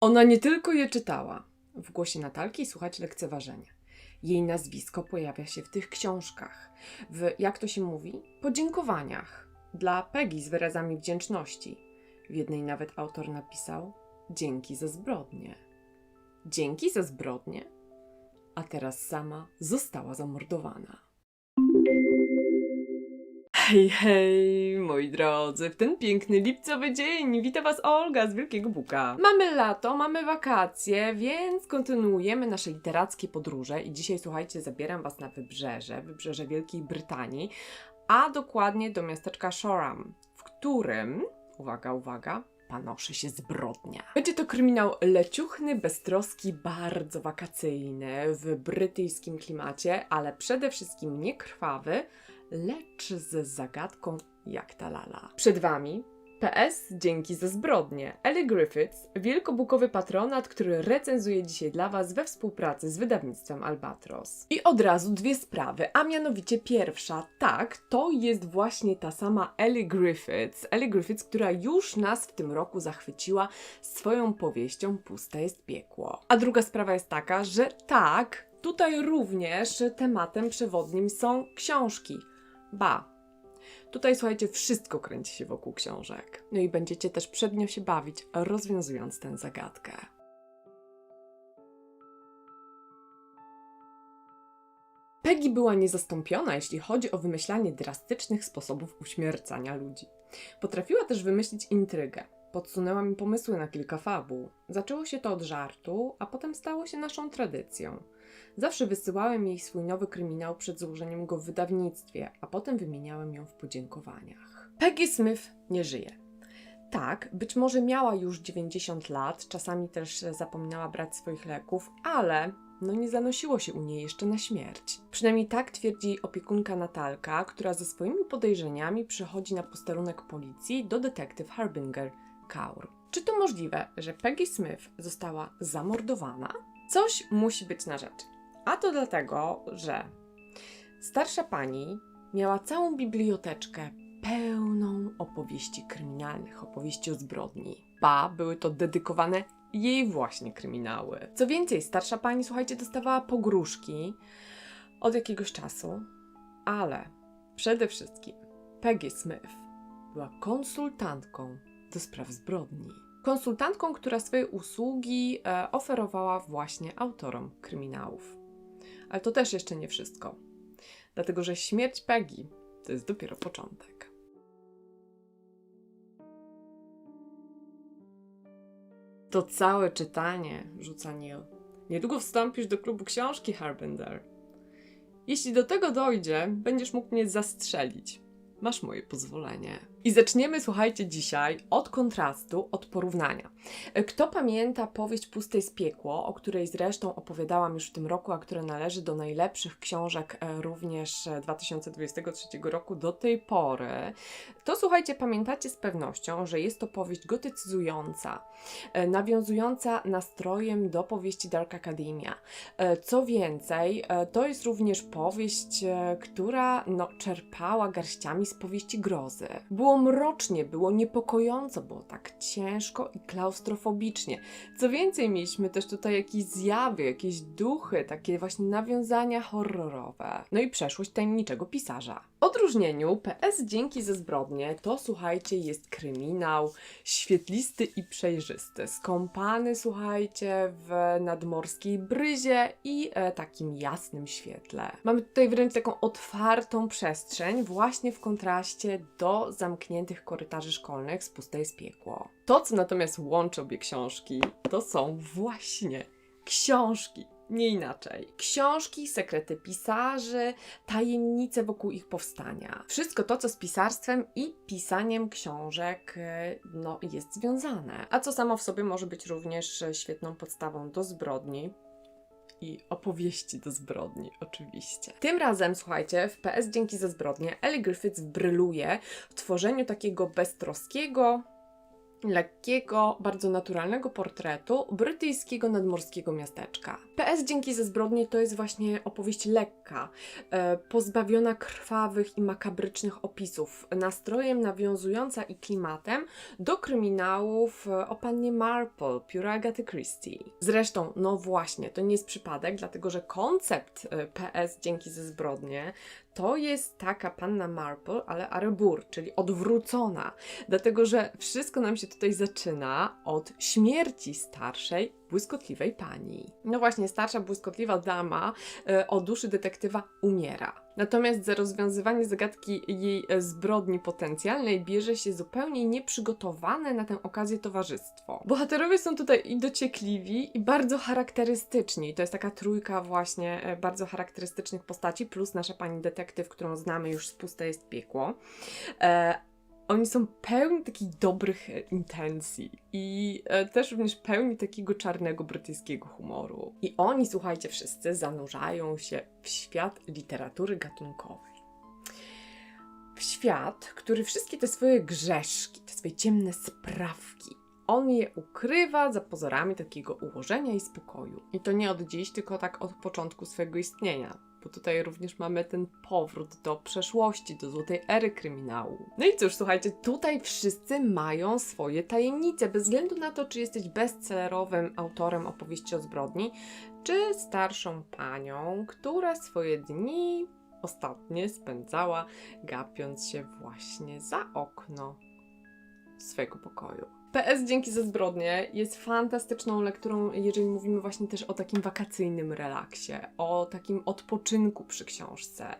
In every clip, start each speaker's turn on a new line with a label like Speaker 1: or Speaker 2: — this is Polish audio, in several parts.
Speaker 1: Ona nie tylko je czytała. W głosie Natalki słychać lekceważenie. Jej nazwisko pojawia się w tych książkach. W, jak to się mówi, podziękowaniach. Dla Peggy z wyrazami wdzięczności. W jednej nawet autor napisał: Dzięki za zbrodnie. Dzięki za zbrodnie? A teraz sama została zamordowana. Hej, hej, moi drodzy, w ten piękny lipcowy dzień wita Was Olga z Wielkiego Buka. Mamy lato, mamy wakacje, więc kontynuujemy nasze literackie podróże i dzisiaj, słuchajcie, zabieram Was na wybrzeże, wybrzeże Wielkiej Brytanii, a dokładnie do miasteczka Shoreham, w którym, uwaga, uwaga, panoszy się zbrodnia. Będzie to kryminał leciuchny, beztroski, bardzo wakacyjny, w brytyjskim klimacie, ale przede wszystkim niekrwawy, lecz z zagadką jak ta lala. Przed Wami PS Dzięki za zbrodnie. Ellie Griffiths, wielkobukowy patronat, który recenzuje dzisiaj dla Was we współpracy z wydawnictwem Albatros. I od razu dwie sprawy, a mianowicie pierwsza, tak, to jest właśnie ta sama Ellie Griffiths. Ellie Griffiths, która już nas w tym roku zachwyciła swoją powieścią Puste jest piekło. A druga sprawa jest taka, że tak, tutaj również tematem przewodnim są książki. Ba, Tutaj słuchajcie, wszystko kręci się wokół książek. No i będziecie też przednio się bawić, rozwiązując tę zagadkę. Peggy była niezastąpiona, jeśli chodzi o wymyślanie drastycznych sposobów uśmiercania ludzi. Potrafiła też wymyślić intrygę. Podsunęła mi pomysły na kilka fabuł. Zaczęło się to od żartu, a potem stało się naszą tradycją. Zawsze wysyłałem jej swój nowy kryminał przed złożeniem go w wydawnictwie, a potem wymieniałem ją w podziękowaniach. Peggy Smith nie żyje. Tak, być może miała już 90 lat, czasami też zapominała brać swoich leków, ale no nie zanosiło się u niej jeszcze na śmierć. Przynajmniej tak twierdzi opiekunka Natalka, która ze swoimi podejrzeniami przychodzi na posterunek policji do detektyw Harbinger Kaur. Czy to możliwe, że Peggy Smith została zamordowana? Coś musi być na rzecz. A to dlatego, że starsza pani miała całą biblioteczkę pełną opowieści kryminalnych, opowieści o zbrodni. Ba, były to dedykowane jej właśnie kryminały. Co więcej, starsza pani, słuchajcie, dostawała pogróżki od jakiegoś czasu, ale przede wszystkim Peggy Smith była konsultantką do spraw zbrodni. Konsultantką, która swoje usługi e, oferowała właśnie autorom kryminałów. Ale to też jeszcze nie wszystko, dlatego że śmierć Peggy to jest dopiero początek. To całe czytanie, rzuca Neil. Niedługo wstąpisz do klubu książki Harbinger. Jeśli do tego dojdzie, będziesz mógł mnie zastrzelić. Masz moje pozwolenie. I zaczniemy, słuchajcie, dzisiaj od kontrastu, od porównania. Kto pamięta powieść Puste jest piekło, o której zresztą opowiadałam już w tym roku, a która należy do najlepszych książek e, również 2023 roku do tej pory, to słuchajcie, pamiętacie z pewnością, że jest to powieść gotycyzująca, e, nawiązująca nastrojem do powieści Dark Academia. E, co więcej, to jest również powieść, która no, czerpała garściami z powieści grozy. Było mrocznie, było niepokojąco, było tak ciężko i klaustrofobicznie. Co więcej, mieliśmy też tutaj jakieś zjawy, jakieś duchy, takie właśnie nawiązania horrorowe. No i przeszłość tajemniczego pisarza. Odróżnieniu PS Dzięki ze zbrodnie to słuchajcie jest kryminał świetlisty i przejrzysty, skąpany słuchajcie w nadmorskiej bryzie i e, takim jasnym świetle. Mamy tutaj wręcz taką otwartą przestrzeń właśnie w kontraście do zamkniętych korytarzy szkolnych z Puste jest piekło. To co natomiast łączy obie książki to są właśnie książki nie inaczej. Książki, sekrety pisarzy, tajemnice wokół ich powstania. Wszystko to, co z pisarstwem i pisaniem książek y, no, jest związane. A co samo w sobie może być również świetną podstawą do zbrodni, i opowieści do zbrodni, oczywiście. Tym razem, słuchajcie, w PS Dzięki za zbrodnię Ellie Griffiths bryluje w tworzeniu takiego beztroskiego, lekkiego, bardzo naturalnego portretu brytyjskiego nadmorskiego miasteczka. PS Dzięki za zbrodnie to jest właśnie opowieść lekka, e, pozbawiona krwawych i makabrycznych opisów, nastrojem nawiązująca i klimatem do kryminałów e, o pannie Marple, pióra Agaty Christie. Zresztą, no właśnie, to nie jest przypadek, dlatego że koncept e, PS Dzięki za zbrodnie to jest taka panna Marple, ale Arebur, czyli odwrócona. Dlatego, że wszystko nam się tutaj zaczyna od śmierci starszej, błyskotliwej pani. No właśnie, starsza, błyskotliwa dama e, o duszy detektywa umiera. Natomiast za rozwiązywanie zagadki jej e, zbrodni potencjalnej bierze się zupełnie nieprzygotowane na tę okazję towarzystwo. Bohaterowie są tutaj i dociekliwi, i bardzo charakterystyczni. To jest taka trójka właśnie e, bardzo charakterystycznych postaci, plus nasza pani detektyw, którą znamy już z Puste jest piekło. Oni są pełni takich dobrych e, intencji i e, też również pełni takiego czarnego brytyjskiego humoru. I oni, słuchajcie, wszyscy zanurzają się w świat literatury gatunkowej. W świat, który wszystkie te swoje grzeszki, te swoje ciemne sprawki, on je ukrywa za pozorami takiego ułożenia i spokoju. I to nie od dziś, tylko tak od początku swojego istnienia bo tutaj również mamy ten powrót do przeszłości, do złotej ery kryminału. No i cóż, słuchajcie, tutaj wszyscy mają swoje tajemnice, bez względu na to, czy jesteś bestsellerowym autorem opowieści o zbrodni, czy starszą panią, która swoje dni ostatnie spędzała gapiąc się właśnie za okno swojego pokoju. PS Dzięki za zbrodnie jest fantastyczną lekturą, jeżeli mówimy właśnie też o takim wakacyjnym relaksie, o takim odpoczynku przy książce,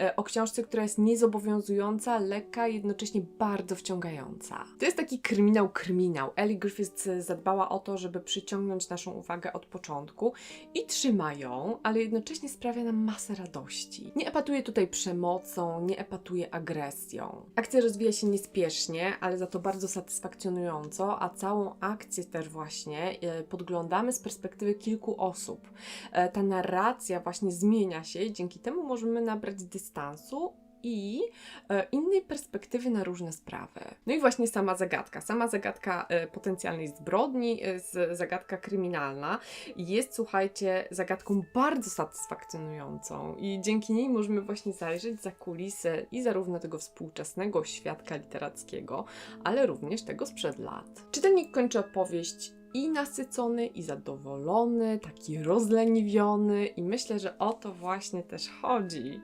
Speaker 1: e, o książce, która jest niezobowiązująca, lekka, jednocześnie bardzo wciągająca. To jest taki kryminał, kryminał. Ellie Griffith zadbała o to, żeby przyciągnąć naszą uwagę od początku i trzyma ją, ale jednocześnie sprawia nam masę radości. Nie epatuje tutaj przemocą, nie epatuje agresją. Akcja rozwija się niespiesznie, ale za to bardzo satysfakcjonująco a całą akcję też właśnie e, podglądamy z perspektywy kilku osób. E, ta narracja właśnie zmienia się, dzięki temu możemy nabrać dystansu i e, innej perspektywy na różne sprawy. No i właśnie sama zagadka. Sama zagadka e, potencjalnej zbrodni, e, zagadka kryminalna jest, słuchajcie, zagadką bardzo satysfakcjonującą i dzięki niej możemy właśnie zajrzeć za kulisy i zarówno tego współczesnego świadka literackiego, ale również tego sprzed lat. Czytelnik kończy opowieść i nasycony, i zadowolony, taki rozleniwiony, i myślę, że o to właśnie też chodzi,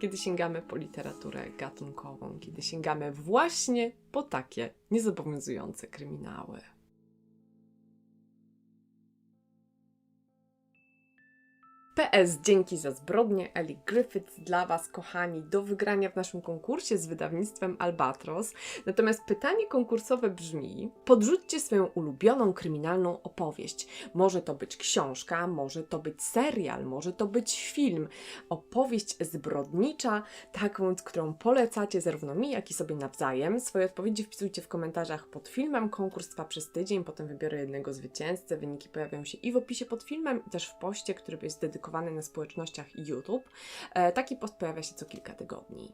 Speaker 1: kiedy sięgamy po literaturę gatunkową, kiedy sięgamy właśnie po takie niezobowiązujące kryminały. PS, dzięki za zbrodnie Ellie Griffith dla Was, kochani, do wygrania w naszym konkursie z wydawnictwem Albatros. Natomiast pytanie konkursowe brzmi: podrzućcie swoją ulubioną kryminalną opowieść. Może to być książka, może to być serial, może to być film. Opowieść zbrodnicza, taką, którą polecacie zarówno mi, jak i sobie nawzajem. Swoje odpowiedzi wpisujcie w komentarzach pod filmem. Konkurs trwa przez tydzień, potem wybiorę jednego zwycięzcę. Wyniki pojawią się i w opisie pod filmem, i też w poście, który jest dedykowany opublikowany na społecznościach YouTube. E, taki post pojawia się co kilka tygodni.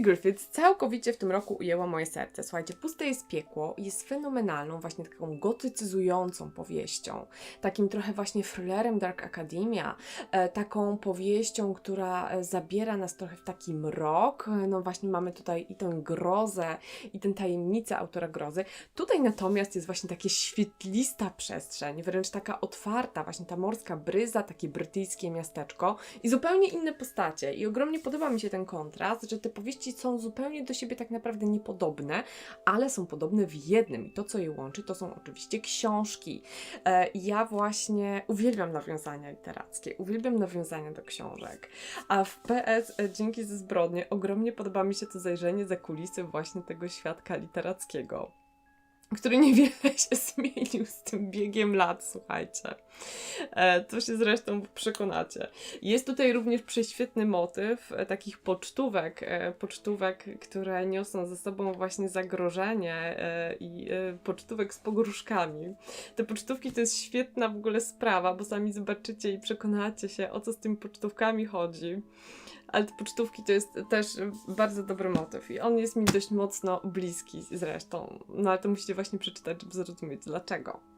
Speaker 1: Griffith całkowicie w tym roku ujęła moje serce. Słuchajcie, Puste jest piekło jest fenomenalną, właśnie taką gotycyzującą powieścią. Takim trochę właśnie thrillerem Dark Academia. E, taką powieścią, która e, zabiera nas trochę w taki mrok. E, no właśnie mamy tutaj i tę grozę, i tę tajemnicę autora grozy. Tutaj natomiast jest właśnie takie świetlista przestrzeń, wręcz taka otwarta, właśnie ta morska bryza, takie brytyjskie miasteczko i zupełnie inne postacie. I ogromnie podoba mi się ten kontrast, że te powieści opowieści są zupełnie do siebie tak naprawdę niepodobne, ale są podobne w jednym. I to, co je łączy, to są oczywiście książki. E, ja właśnie uwielbiam nawiązania literackie, uwielbiam nawiązania do książek. A w PS e, dzięki ze zbrodnie ogromnie podoba mi się to zajrzenie za kulisy właśnie tego świadka literackiego który niewiele się zmienił z tym biegiem lat, słuchajcie. E, to się zresztą przekonacie. Jest tutaj również prześwietny motyw e, takich pocztówek, e, pocztówek, które niosą ze sobą właśnie zagrożenie i pocztówek z pogróżkami. Te pocztówki to jest świetna w ogóle sprawa, bo sami zobaczycie i przekonacie się, o co z tymi pocztówkami chodzi. Ale te pocztówki to jest też bardzo dobry motyw i on jest mi dość mocno bliski zresztą. No ale to musicie właśnie przeczytać, żeby zrozumieć dlaczego.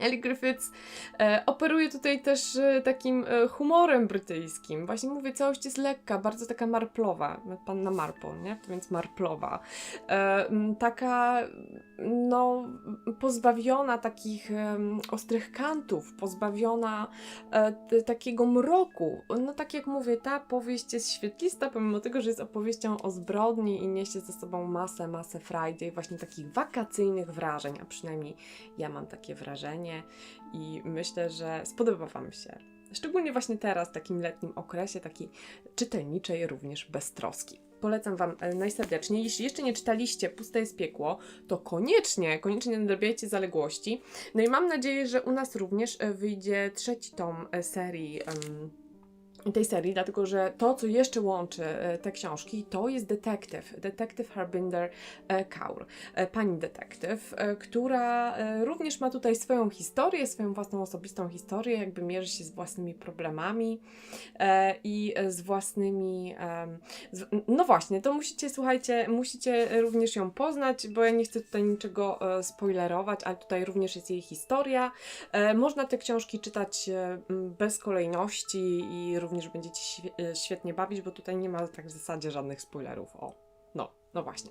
Speaker 1: Ellie Griffiths e, operuje tutaj też e, takim e, humorem brytyjskim. Właśnie mówię, całość jest lekka, bardzo taka marplowa. Panna Marple, nie? Więc marplowa. Taka, no, pozbawiona takich ostrych kantów, pozbawiona takiego mroku. No tak jak mówię, ta powieść jest świetlista, pomimo tego, że jest opowieścią o zbrodni i niesie ze sobą masę, masę frajdy właśnie takich wakacyjnych wrażeń, a przynajmniej ja mam takie wrażenie i myślę, że spodoba Wam się. Szczególnie właśnie teraz, w takim letnim okresie, takiej czytelniczej, również beztroski. Polecam Wam e, najserdeczniej. Jeśli jeszcze nie czytaliście Puste jest piekło, to koniecznie, koniecznie nadrabiajcie zaległości. No i mam nadzieję, że u nas również e, wyjdzie trzeci tom e, serii. em, tej serii, dlatego że to, co jeszcze łączy e, te książki, to jest detektyw, detektyw Harbinder e, Kaur, e, pani detektyw, która również ma tutaj swoją historię, swoją własną osobistą historię, jakby mierzy się z własnymi problemami i z własnymi. no właśnie, to musicie, słuchajcie, musicie również ją poznać, bo ja nie chcę tutaj niczego spoilerować, ale tutaj również jest jej historia. Można te książki czytać bez kolejności i również będziecie świe- e, świetnie bawić, bo tutaj nie ma tak w zasadzie żadnych spoilerów. O, no, no właśnie.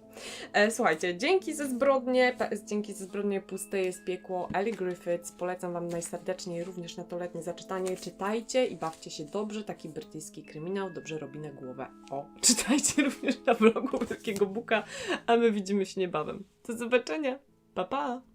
Speaker 1: E, słuchajcie, dzięki za zbrodnie, dzięki za zbrodnie puste jest piekło Ellie Griffiths. Polecam Wam najserdeczniej również na to letnie zaczytanie. Czytajcie i bawcie się dobrze. Taki brytyjski kryminał dobrze robi na głowę. O, czytajcie również na blogu Wielkiego Buka, a my widzimy się niebawem. Do zobaczenia. Pa, pa!